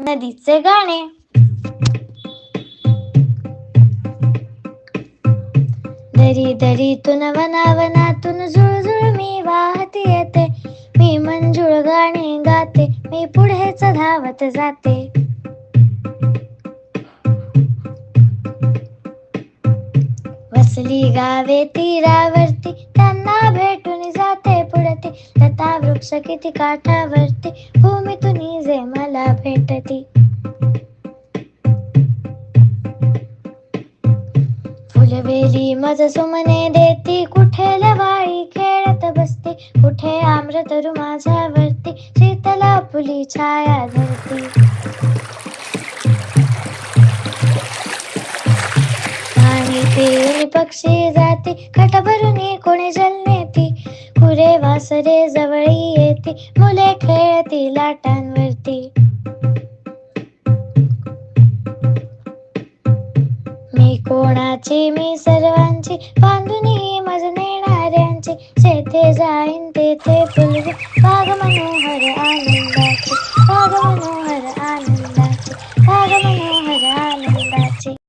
नदीचे गाणे दरी दरीतून वनावनातून झुळझुळ मी वाहत येते. मी मंजुळ गाणे गाते मी पुढेच धावत जाते. वसली गावे तीरावरती त्यांना भेटून जाते पुढे लता वृक्ष किती काठावरती भूमीतून जे मला भेटती. फुलवेली मज सुमने देती कुठे लवाळी खेळत बसते कुठे आम्रतरु माझ्यावरती शीतला फुली छाया धरती. पाणी पिऊन पक्षी जाते खट भरून कोणी जल नेती कुरे वासरे जवळी येते मुले खेळती करते मी कोणाची? मी सर्वांची. बांधून मज नेणाऱ्यांची. शेते जाईन ते फुलवे. भाग मनोहर आनंदाचे. बाग मनोहर आनंदाची. बाग मनोहर